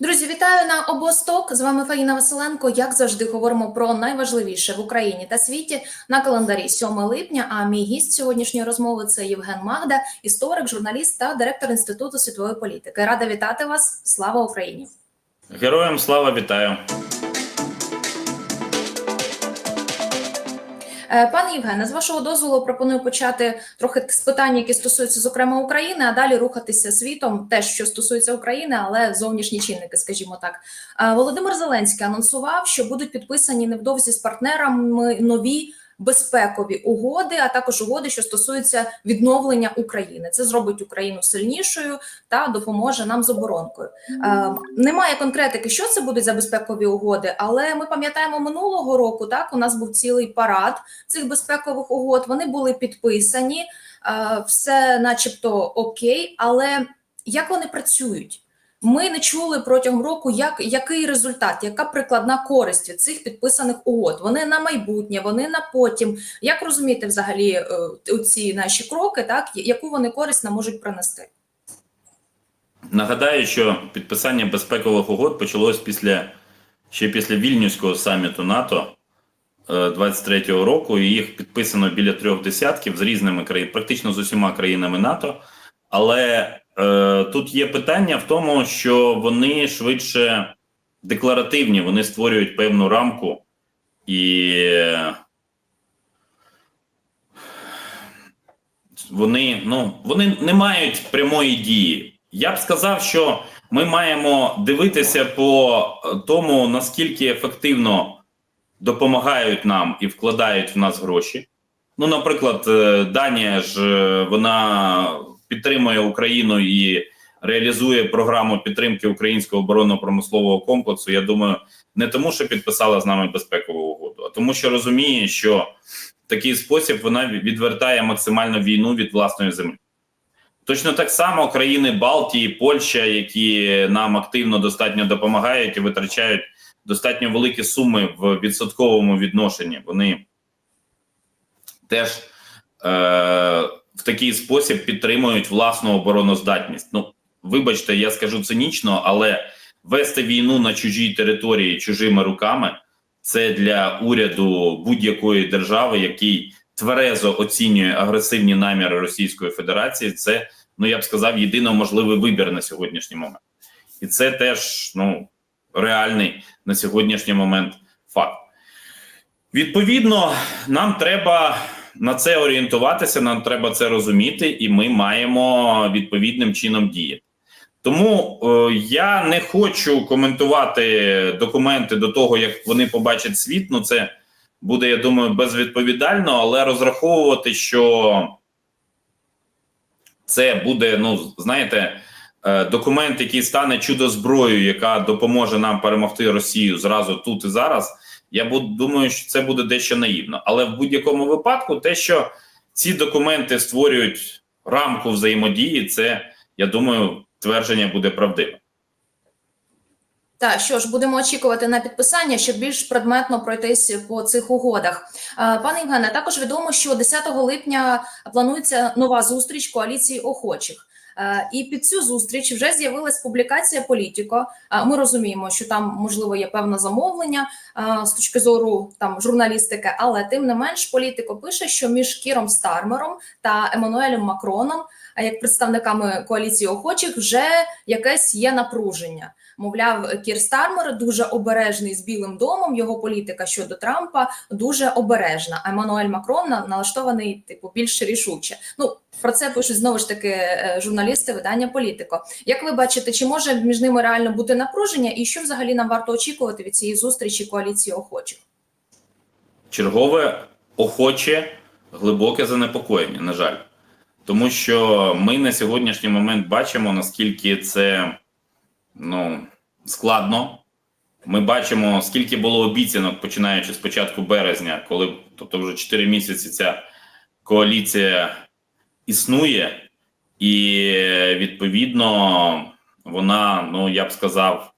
Друзі, вітаю на обосток. З вами Фаїна Василенко. Як завжди, говоримо про найважливіше в Україні та світі на календарі 7 липня. А мій гість сьогоднішньої розмови це Євген Магда, історик, журналіст та директор інституту світової політики. Рада вітати вас. Слава Україні! Героям слава вітаю. Пане Євгене, з вашого дозволу пропоную почати трохи з питань, які стосуються зокрема України, а далі рухатися світом, теж що стосується України, але зовнішні чинники, скажімо так. Е, Володимир Зеленський анонсував, що будуть підписані невдовзі з партнерами нові. Безпекові угоди, а також угоди, що стосуються відновлення України. Це зробить Україну сильнішою та допоможе нам з оборонкою. Е, немає конкретики, що це будуть за безпекові угоди, але ми пам'ятаємо минулого року. Так у нас був цілий парад цих безпекових угод. Вони були підписані, е, все, начебто, окей. Але як вони працюють? Ми не чули протягом року, як який результат, яка прикладна користь від цих підписаних угод. Вони на майбутнє, вони на потім. Як розуміти взагалі е, ці наші кроки, так яку вони користь нам можуть принести? Нагадаю, що підписання безпекових угод почалось після ще після вільнюського саміту НАТО е, 23-го року. І їх підписано біля трьох десятків з різними країнами, практично з усіма країнами НАТО. Але е, тут є питання в тому, що вони швидше декларативні, вони створюють певну рамку і вони, ну, вони не мають прямої дії. Я б сказав, що ми маємо дивитися по тому, наскільки ефективно допомагають нам і вкладають в нас гроші. Ну, наприклад, е, Данія ж е, вона підтримує Україну і реалізує програму підтримки українського оборонно-промислового комплексу. Я думаю, не тому, що підписала з нами безпекову угоду, а тому, що розуміє, що в такий спосіб вона відвертає максимально війну від власної землі. Точно так само країни Балтії, Польща, які нам активно достатньо допомагають і витрачають достатньо великі суми в відсотковому відношенні. Вони теж е, в такий спосіб підтримують власну обороноздатність. Ну, вибачте, я скажу цинічно, але вести війну на чужій території чужими руками це для уряду будь-якої держави, який тверезо оцінює агресивні наміри Російської Федерації. Це ну я б сказав єдино можливий вибір на сьогоднішній момент, і це теж ну реальний на сьогоднішній момент факт. Відповідно, нам треба на це орієнтуватися, нам треба це розуміти, і ми маємо відповідним чином діяти. Тому е, я не хочу коментувати документи до того, як вони побачать світ. Ну це буде, я думаю, безвідповідально, але розраховувати, що це буде, ну знаєте, е, документ, який стане чудо зброєю, яка допоможе нам перемогти Росію зразу тут і зараз. Я думаю, що це буде дещо наївно. Але в будь-якому випадку, те, що ці документи створюють рамку взаємодії, це я думаю, твердження буде правдивим. Так, що ж, будемо очікувати на підписання, щоб більш предметно пройтись по цих угодах. Е, Пане Євгене, також відомо, що 10 липня планується нова зустріч коаліції охочих. Е, І під цю зустріч вже з'явилась публікація Політіко. Е, Ми розуміємо, що там можливо є певне замовлення е, з точки зору там журналістики, але тим не менш, політико пише, що між Кіром Стармером та Еммануелем Макроном, як представниками коаліції охочих, вже якесь є напруження. Мовляв, Кір Стармер дуже обережний з Білим домом. Його політика щодо Трампа дуже обережна. А Еммануель Макрон налаштований типу більш рішуче. Ну про це пишуть знову ж таки е, журналісти видання Політико. Як ви бачите, чи може між ними реально бути напруження, і що взагалі нам варто очікувати від цієї зустрічі коаліції охочих? чергове охоче глибоке занепокоєння, на жаль, тому що ми на сьогоднішній момент бачимо, наскільки це ну, складно. Ми бачимо, скільки було обіцянок, починаючи з початку березня, коли тобто вже 4 місяці ця коаліція існує, і відповідно вона, ну я б сказав,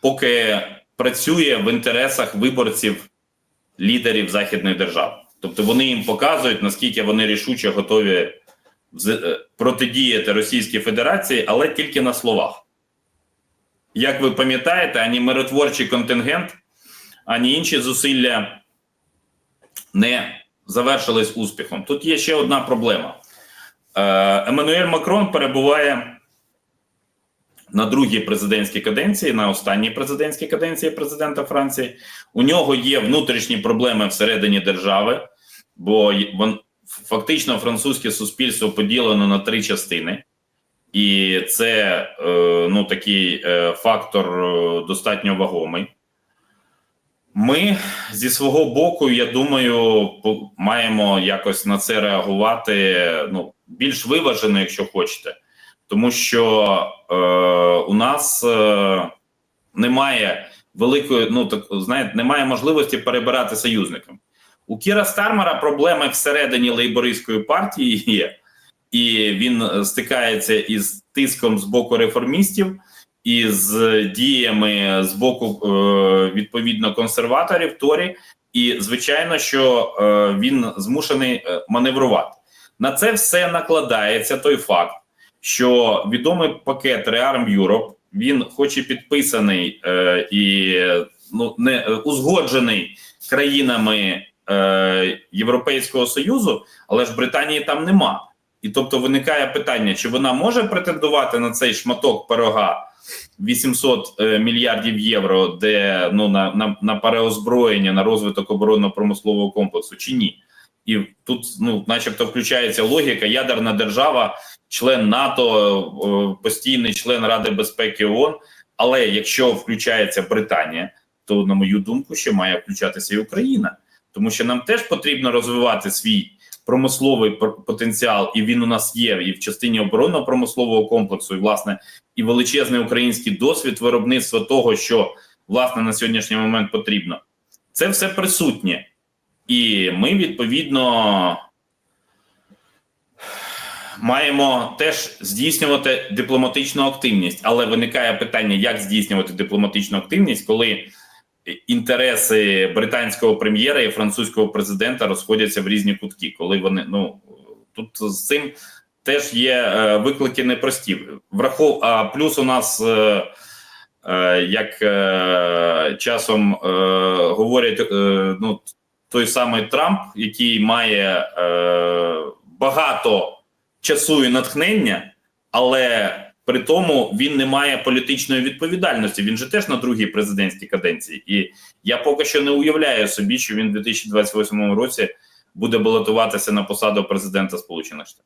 поки працює в інтересах виборців лідерів західних держав. Тобто вони їм показують, наскільки вони рішуче готові протидіяти Російській Федерації, але тільки на словах. як ви пам'ятаєте, ані миротворчий контингент, ані інші зусилля не завершились успіхом. Тут є ще одна проблема. Е, Еммануель Макрон перебуває на другій президентській каденції, на останній президентській каденції президента Франції. У нього є внутрішні проблеми всередині держави, бо фактично французьке суспільство поділено на три частини, і це е, ну, такий е, фактор е, достатньо вагомий. Ми зі свого боку, я думаю, маємо якось на це реагувати ну, більш виважено, якщо хочете, тому що е, у нас е, немає великої, ну так знаєте, немає можливості перебирати союзникам. У Кіра Стармера проблеми всередині лейбористської партії є, і він е, стикається із тиском з боку реформістів і з діями з боку е, відповідно консерваторів Торі, і звичайно, що е, він змушений маневрувати. На це все накладається той факт, що відомий пакет Rearm Europe, він, хоч і підписаний і ну не узгоджений країнами е, Європейського Союзу, але ж Британії там нема. І тобто виникає питання, чи вона може претендувати на цей шматок пирога 800 е, мільярдів євро, де ну на, на, на переозброєння, на розвиток оборонно-промислового комплексу, чи ні? І тут, ну, начебто, включається логіка, ядерна держава, член НАТО, е, постійний член Ради безпеки ООН. Але якщо включається Британія, то на мою думку ще має включатися і Україна, тому що нам теж потрібно розвивати свій промисловий потенціал, і він у нас є і в частині оборонно-промислового комплексу, і власне і величезний український досвід виробництва того, що власне на сьогоднішній момент потрібно. Це все присутнє, і ми відповідно маємо теж здійснювати дипломатичну активність, але виникає питання, як здійснювати дипломатичну активність, коли інтереси британського прем'єра і французького президента розходяться в різні кутки, коли вони ну тут з цим теж є е, виклики непрості. Врахов... А плюс у нас, е, е, як часом говорять, ну той самий Трамп, який має багато часу і натхнення, але при тому він не має політичної відповідальності. Він же теж на другій президентській каденції. І я поки що не уявляю собі, що він у 2028 році буде балотуватися на посаду президента Сполучених Штатів.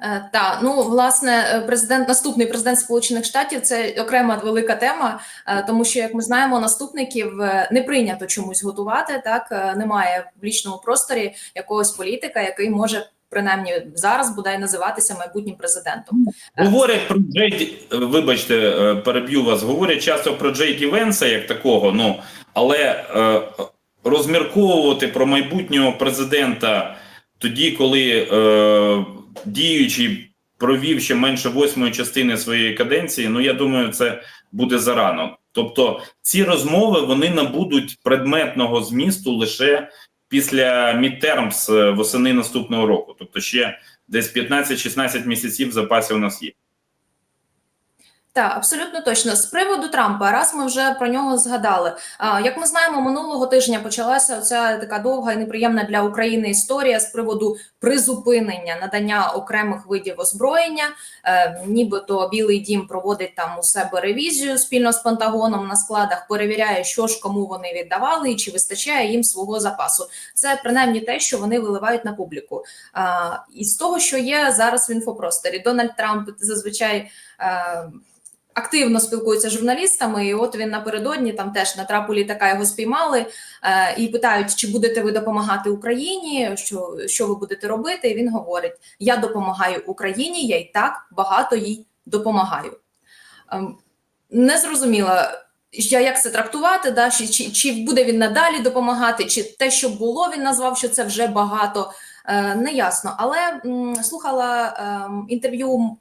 Е, Та ну власне, е, президент, наступний президент Сполучених Штатів це окрема велика тема, е, тому що як ми знаємо, наступників не прийнято чомусь готувати. Так немає в публічному просторі якогось політика, який може принаймні зараз бодай називатися майбутнім президентом. Говорять про Джейді, вибачте, е, переб'ю вас. Говорять часто про Джейді Венса як такого. Ну але е, розмірковувати про майбутнього президента тоді, коли е, діючий провів ще менше восьмої частини своєї каденції. Ну я думаю, це буде зарано. Тобто, ці розмови вони набудуть предметного змісту лише після мідтермс е, восени наступного року. Тобто, ще десь 15-16 місяців в запасі у нас є. Так, абсолютно точно. З приводу Трампа, раз ми вже про нього згадали. Як ми знаємо, минулого тижня почалася оця така довга і неприємна для України історія з приводу призупинення надання окремих видів озброєння. Е, нібито Білий Дім проводить там у себе ревізію спільно з Пентагоном на складах, перевіряє, що ж кому вони віддавали і чи вистачає їм свого запасу. Це принаймні те, що вони виливають на публіку. І з того, що є зараз в інфопросторі, Дональд Трамп зазвичай. Е, активно спілкується з журналістами, і от він напередодні там теж на трапу літака його спіймали е, і питають, чи будете ви допомагати Україні, що, що ви будете робити. І він говорить: Я допомагаю Україні, я й так багато їй допомагаю. Ем, не зрозуміла, я як це трактувати, да? чи, чи, чи буде він надалі допомагати, чи те, що було, він назвав, що це вже багато. Е, неясно. Але м, слухала ем, інтерв'ю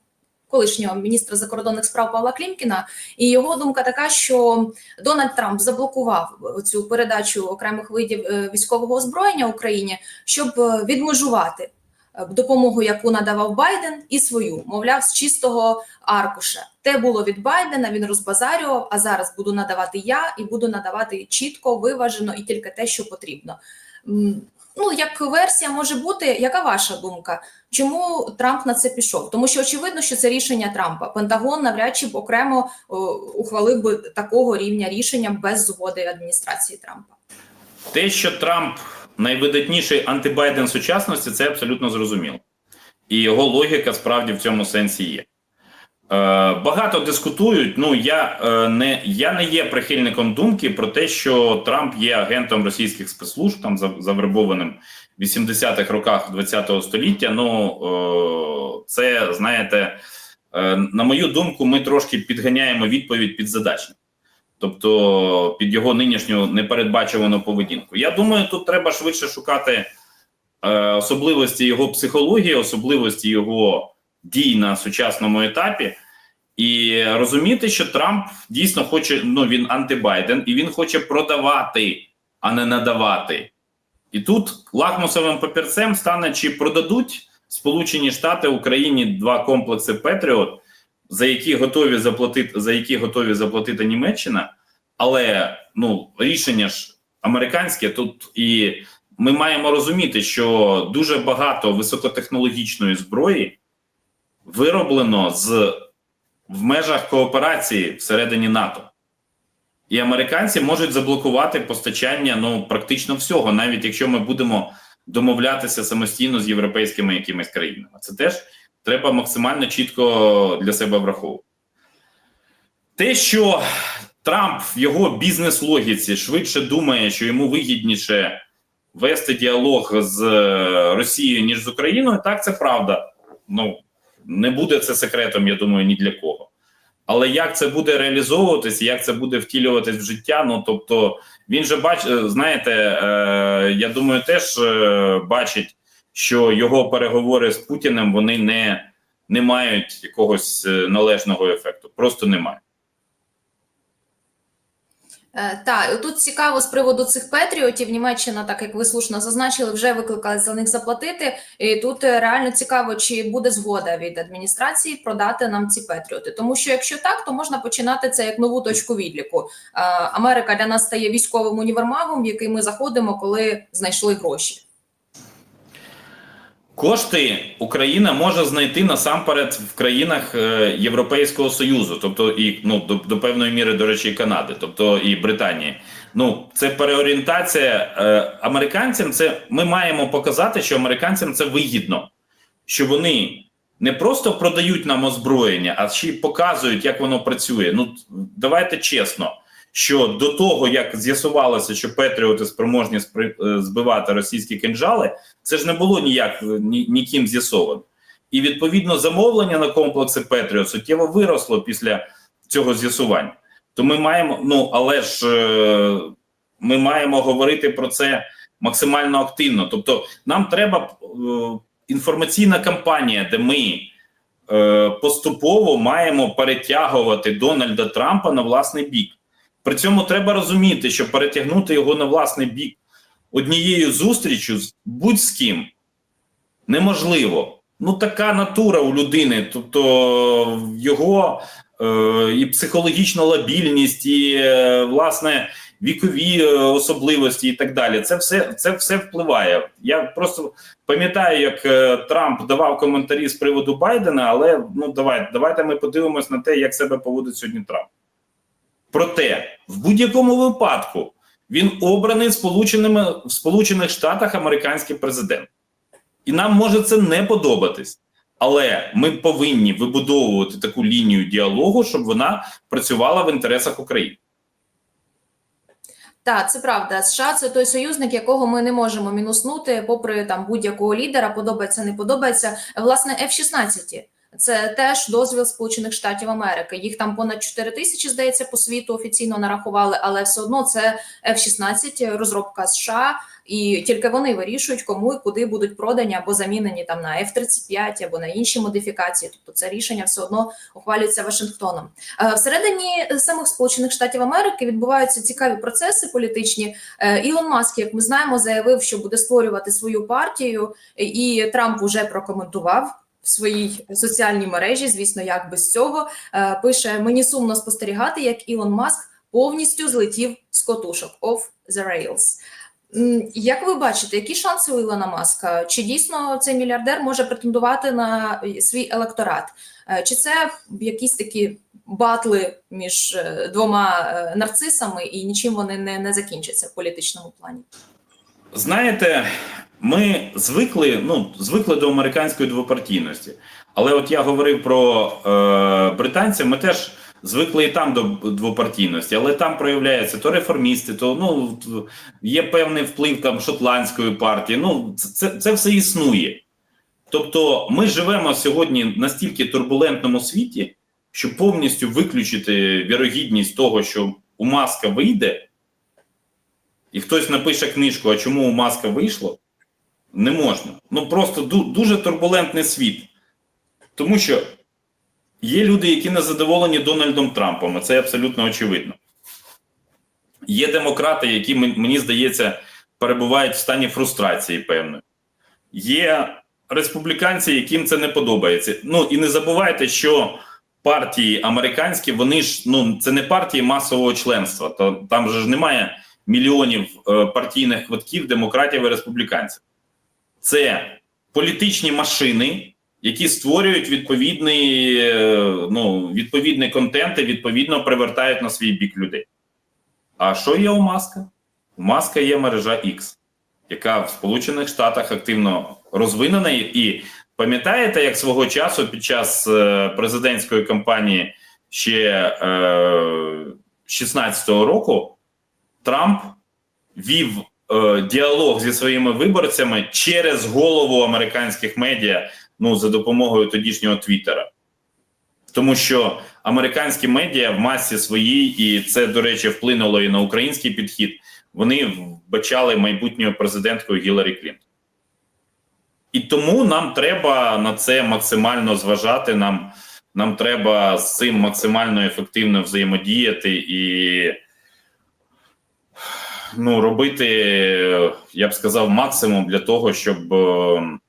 колишнього міністра закордонних справ Павла Клімкіна, і його думка така, що Дональд Трамп заблокував цю передачу окремих видів е, військового озброєння Україні, щоб е, відмежувати е, допомогу, яку надавав Байден, і свою, мовляв, з чистого аркуша. Те було від Байдена, він розбазарював. А зараз буду надавати я і буду надавати чітко, виважено і тільки те, що потрібно. Ну, як версія може бути, яка ваша думка? Чому Трамп на це пішов? Тому що очевидно, що це рішення Трампа. Пентагон навряд чи окремо о, ухвалив би такого рівня рішення без згоди адміністрації Трампа. Те, що Трамп найвидатніший антибайден сучасності, це абсолютно зрозуміло. І його логіка справді в цьому сенсі є. Е, багато дискутують. Ну, я, е, не, я не є прихильником думки про те, що Трамп є агентом російських спецслужб, там за- завербованим в 80-х роках ХХ століття. Ну, е, це, знаєте, на мою думку, ми трошки підганяємо відповідь під задачник. Тобто під його нинішню непередбачувану поведінку. Я думаю, тут треба швидше шукати особливості його психології, особливості його дій на сучасному етапі, і розуміти, що Трамп дійсно хоче, ну він антибайден, і він хоче продавати, а не надавати. І тут лакмусовим папірцем стане, чи продадуть Сполучені Штати Україні два комплекси Петріот, за які готові заплатити, за які готові заплатити Німеччина, але ну рішення ж американське. Тут і ми маємо розуміти, що дуже багато високотехнологічної зброї вироблено з в межах кооперації всередині НАТО. І американці можуть заблокувати постачання ну практично всього, навіть якщо ми будемо домовлятися самостійно з європейськими якимись країнами. Це теж треба максимально чітко для себе враховувати. Те, що Трамп в його бізнес-логіці швидше думає, що йому вигідніше вести діалог з е, Росією, ніж з Україною, так це правда. Ну не буде це секретом, я думаю, ні для кого. Але як це буде реалізовуватись, як це буде втілюватись в життя? Ну тобто, він же бач, е, знаєте, е, я думаю, теж е, бачить, що його переговори з Путіним вони не, не мають якогось е, належного ефекту. Просто немає. Е, Так, тут цікаво з приводу цих патріотів. Німеччина, так як ви слушно зазначили, вже викликали за них заплатити. І тут е, реально цікаво, чи буде згода від адміністрації продати нам ці патріоти. Тому що якщо так, то можна починати це як нову точку відліку. Е, Америка для нас стає військовим універмагом, в який ми заходимо, коли знайшли гроші. Кошти Україна може знайти насамперед в країнах е, Європейського Союзу, тобто і ну до, до певної міри, до речі, і Канади, тобто і Британії. Ну це переорієнтація е, американцям. Це ми маємо показати, що американцям це вигідно, що вони не просто продають нам озброєння, а ще й показують, як воно працює. Ну давайте чесно. Що до того, як з'ясувалося, що Петріоти спроможні е, збивати російські кинжали, це ж не було ніяк ні, ніким з'ясовано. І відповідно замовлення на комплекси Петріот суттєво виросло після цього з'ясування. То ми маємо, ну але ж е, ми маємо говорити про це максимально активно. Тобто, нам треба е, інформаційна кампанія, де ми е, поступово маємо перетягувати Дональда Трампа на власний бік. При цьому треба розуміти, що перетягнути його на власний бік однією зустрічю з будь-з ким неможливо. Ну, така натура у людини, тобто його е, і психологічна лабільність, і е, власне вікові е, особливості, і так далі. Це все це все впливає. Я просто пам'ятаю, як е, Трамп давав коментарі з приводу Байдена, але ну давайте, давайте ми подивимось на те, як себе поводить сьогодні Трамп. Проте, в будь-якому випадку він обраний Сполученими в Сполучених Штатах американський президент, і нам може це не подобатись, але ми повинні вибудовувати таку лінію діалогу, щоб вона працювала в інтересах України. Так, це правда. США це той союзник, якого ми не можемо мінуснути, попри там будь-якого лідера, подобається, не подобається. Власне, F-16. Це теж дозвіл Сполучених Штатів Америки. Їх там понад 4 тисячі, здається, по світу офіційно нарахували, але все одно це F-16, розробка США, і тільки вони вирішують, кому і куди будуть продані або замінені там на F-35 або на інші модифікації. Тобто це рішення все одно ухвалюється Вашингтоном. Е, Всередині самих Сполучених Штатів Америки відбуваються цікаві процеси політичні. Е, Ілон Маск, як ми знаємо, заявив, що буде створювати свою партію, і Трамп уже прокоментував. В своїй соціальній мережі, звісно, як без цього е, пише: мені сумно спостерігати, як Ілон Маск повністю злетів з котушок off the rails. Як ви бачите, які шанси у Ілона Маска? Чи дійсно цей мільярдер може претендувати на свій електорат? Е, Чи це якісь такі батли між е, двома е, нарцисами, і нічим вони не, не закінчаться в політичному плані? Знаєте, ми звикли, ну, звикли до американської двопартійності. Але от я говорив про е, британців, ми теж звикли і там до двопартійності, але там проявляються то реформісти, то ну, є певний вплив там шотландської партії. Ну, це, це все існує. Тобто, ми живемо сьогодні настільки турбулентному світі, що повністю виключити вірогідність того, що у маска вийде, і хтось напише книжку, а чому у маска вийшло, не можна. Ну просто дуже турбулентний світ. Тому що є люди, які не задоволені Дональдом Трампом, і це абсолютно очевидно. Є демократи, які, мені здається, перебувають в стані фрустрації певної. Є республіканці, яким це не подобається. Ну і не забувайте, що партії американські, вони ж ну це не партії масового членства. То там же ж немає мільйонів е, партійних квитків демократів і республіканців. Це політичні машини, які створюють відповідний, е, ну, відповідний контент і відповідно привертають на свій бік людей. А що є у Маска? У Маска є мережа X, яка в Сполучених Штатах активно розвинена. І пам'ятаєте, як свого часу під час е, президентської кампанії ще е, 16-го року Трамп вів е, діалог зі своїми виборцями через голову американських медіа, ну за допомогою тодішнього Твіттера. Тому що американські медіа в масі своїй, і це, до речі, вплинуло і на український підхід. Вони вбачали майбутньою президенткою Гіларі Клінтон. І тому нам треба на це максимально зважати. Нам, нам треба з цим максимально ефективно взаємодіяти і ну, робити, я б сказав, максимум для того, щоб е,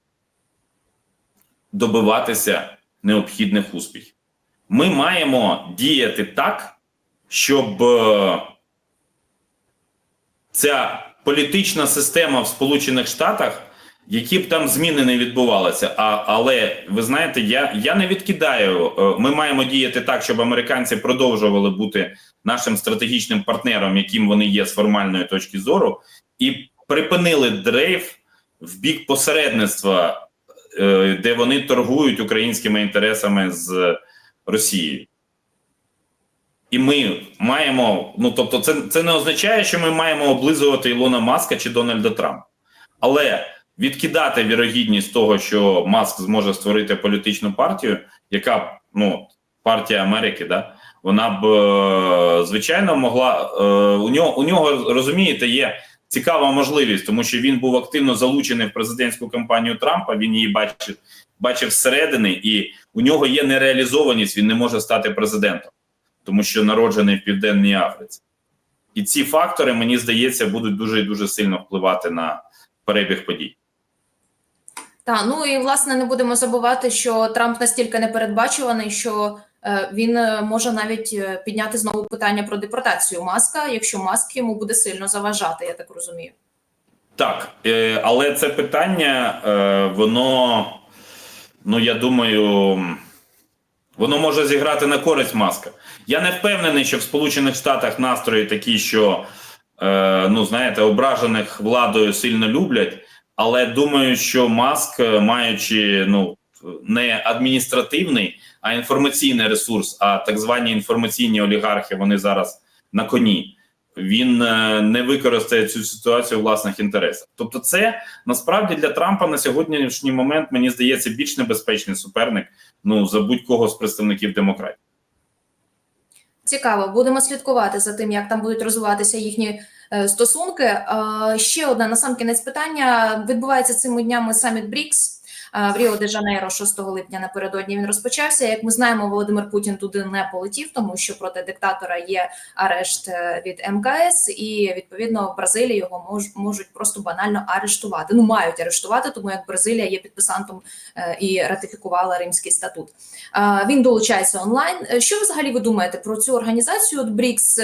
добиватися необхідних успіхів. Ми маємо діяти так, щоб е, ця політична система в Сполучених Штатах, які б там зміни не відбувалися. А, але ви знаєте, я, я не відкидаю. е, Ми маємо діяти так, щоб американці продовжували бути нашим стратегічним партнером, яким вони є з формальної точки зору, і припинили дрейф в бік посередництва, е, де вони торгують українськими інтересами з Росією. І ми маємо, ну тобто, це, це не означає, що ми маємо облизувати Ілона Маска чи Дональда Трампа. Але відкидати вірогідність того, що Маск зможе створити політичну партію, яка ну, партія Америки, да, вона б е, звичайно могла е, у нього у нього розумієте, є цікава можливість, тому що він був активно залучений в президентську кампанію Трампа. Він її бачив, бачив зсередини, і у нього є нереалізованість. Він не може стати президентом, тому що народжений в південній Африці. І ці фактори, мені здається, будуть дуже і дуже сильно впливати на перебіг подій. Та ну і власне не будемо забувати, що Трамп настільки непередбачуваний, що е, він е, може навіть е, підняти знову питання про депортацію маска, якщо маск йому буде сильно заважати, я так розумію. Так, але це питання, воно, ну я думаю, воно може зіграти на користь маска. Я не впевнений, що в Сполучених Штатах настрої такі, що ну знаєте, ображених владою сильно люблять. Але думаю, що маск, е, маючи ну не адміністративний, а інформаційний ресурс, а так звані інформаційні олігархи, вони зараз на коні. він е, не використає цю ситуацію у власних інтересах. Тобто, це насправді для Трампа на сьогоднішній момент мені здається більш небезпечний суперник ну за будь-кого з представників демократії. Цікаво, будемо слідкувати за тим, як там будуть розвиватися їхні стосунки. Е, ще одне кінець питання відбувається цими днями саміт БРІКС. Е, В Ріо де Жанейро 6 липня напередодні він розпочався. Як ми знаємо, Володимир Путін туди не полетів, тому що проти диктатора є арешт е, від МКС, і відповідно в Бразилії його мож, можуть просто банально арештувати. Ну мають арештувати, тому як Бразилія є підписантом е, і ратифікувала Римський статут. Він долучається онлайн. Що взагалі ви думаєте про цю організацію от БРІКС?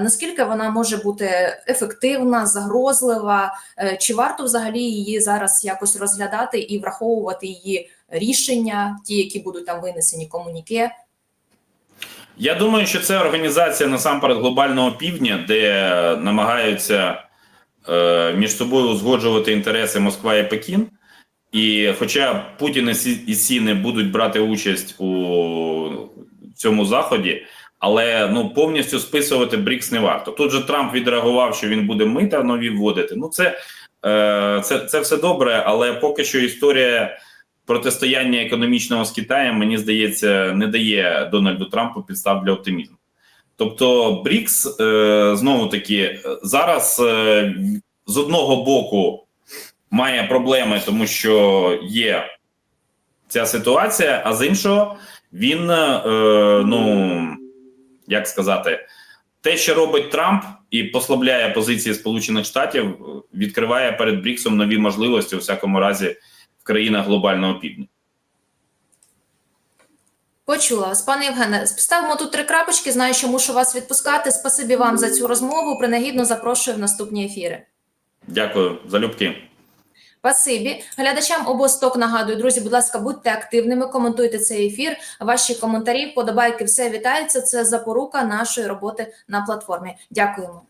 Наскільки вона може бути ефективна, загрозлива? Чи варто взагалі її зараз якось розглядати і враховувати її рішення, ті, які будуть там винесені комуніке? Я думаю, що це організація насамперед глобального півдня, де намагаються е, між собою узгоджувати інтереси Москва і Пекін. І хоча Путін і Сі, не будуть брати участь у цьому заході, але ну повністю списувати БРІКС не варто. Тут же Трамп відреагував, що він буде мита нові вводити. Ну це, це, це все добре, але поки що історія протистояння економічного з Китаєм, мені здається, не дає Дональду Трампу підстав для оптимізму. Тобто, БРІКС е, знову таки зараз е, з одного боку має проблеми, тому що є ця ситуація, а з іншого, він, е, ну як сказати, те, що робить Трамп і послабляє позиції Сполучених Штатів, відкриває перед БРІКСом нові можливості у всякому разі в країнах глобального півдня. Почула вас, пане Євгене. Ставимо тут три крапочки. Знаю, що мушу вас відпускати. Спасибі вам за цю розмову. Принагідно запрошую в наступні ефіри. Дякую, залюбки. Спасибі. Глядачам обосток нагадую, друзі, будь ласка, будьте активними, коментуйте цей ефір. Ваші коментарі, подобайки, все вітається. Це запорука нашої роботи на платформі. Дякуємо.